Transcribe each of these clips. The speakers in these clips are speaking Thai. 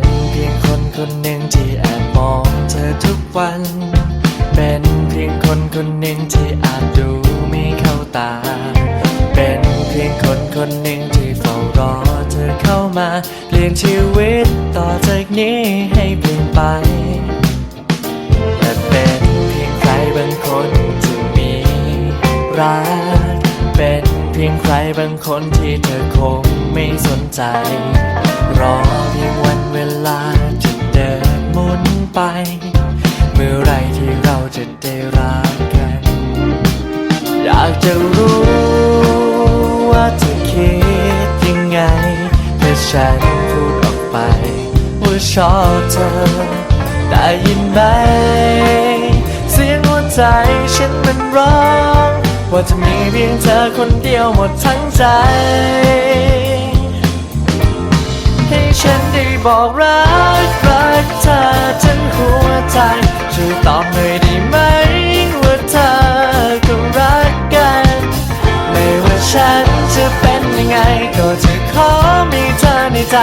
เป็นเพียงคนคนหนึ่งที่แอบมองเธอทุกวัน เป็นเพียงคนคนหนึ่งที่อาจดูไม่เข้าตา เป็นเพียงคนคนหนึ่งที่เฝ้ารอเธอเข้ามา เปลี่ยนชีวิตต่อจากนี้ให้เปลี่ยนไป แต่เป็นเพียงใครบางคนที่มีรัก รบางคนที่เธอคงไม่สนใจ รอเพียงวันเวลาจะเดินหมุนไป เมื่อไรที่เราจะได้รักกัน อยากจะรู้ว่าเธอคิดยังไงถ้าฉันพูดออกไป ว่าชอบเธอ ได้ยินไหม เสียงหัวใจฉันมันร้อง ว่าจะมีเพียงเธอคนเดียวหมดทั้งใจ ให้ฉันได้บอกรักรักเธอทั้งหัวใจช่วยตอบหน่อยได้ไหมว่าเธอก็รักกัน ไม่ว่าฉันจะเป็นยังไง ก็จะขอมีเธอในใจ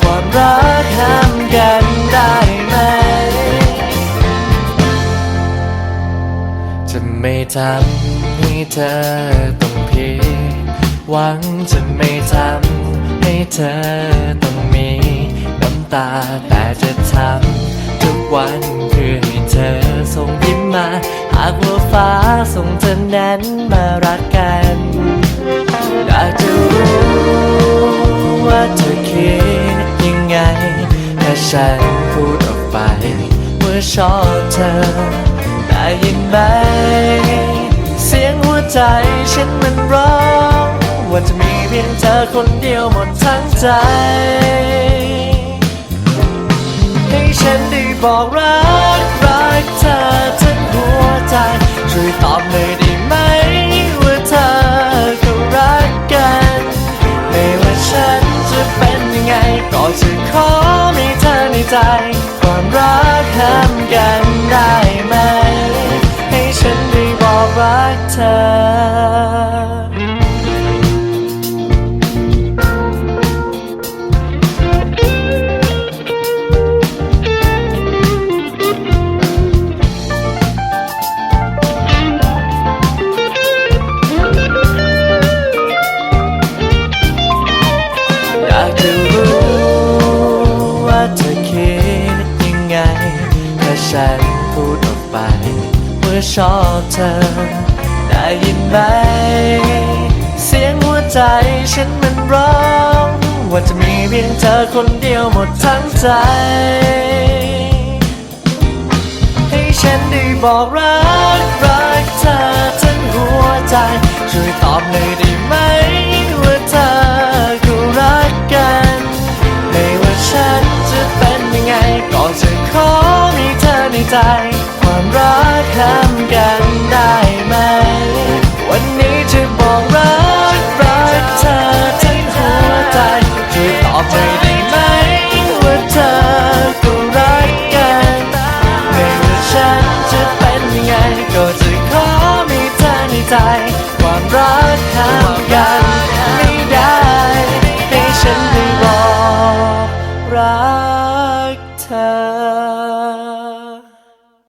ความรักห้ามกันได้ไหมจะไม่ทำให้ เธอต้องผิดหวังจะไม่ทำให้เธอต้องมีน้ำตาแต่จะทำทุกวันเพื่อให้เธอส่งยิ้มมา หากว่าฟ้าส่งเธอนั้นมารักกันอยากจะรู้ว่าเธอคิดยังไงถ้าฉันพูดออกไปว่าชอบเธอได้ยินไหมเสียง ฉันมันร้องว่าจะมีเพียงเธอคนเดียวหมดทั้งใจ ให้ฉันได้บอกรักรักเธอทั้งหัวใจ ช่วยตอบเลยได้ไหม รักเธอยากจะรู้ว่าเธอคิดยังไงถ้าฉันพูดออกไปว่าชอบเธอ ได้ยินไหม เสียงหัวใจฉันมันร้อง ว่าจะมีเพียงเธอคนเดียวหมดทั้งใจ ให้ฉันได้บอกรักรักเธอทั้งหัวใจ ช่วยตอบหน่อยได้ไหมว่าเธอก็รักกัน ไม่ว่าฉันจะเป็นยังไง ก็จะขอมีเธอในใจ ก็จะขอมีเธอในใจ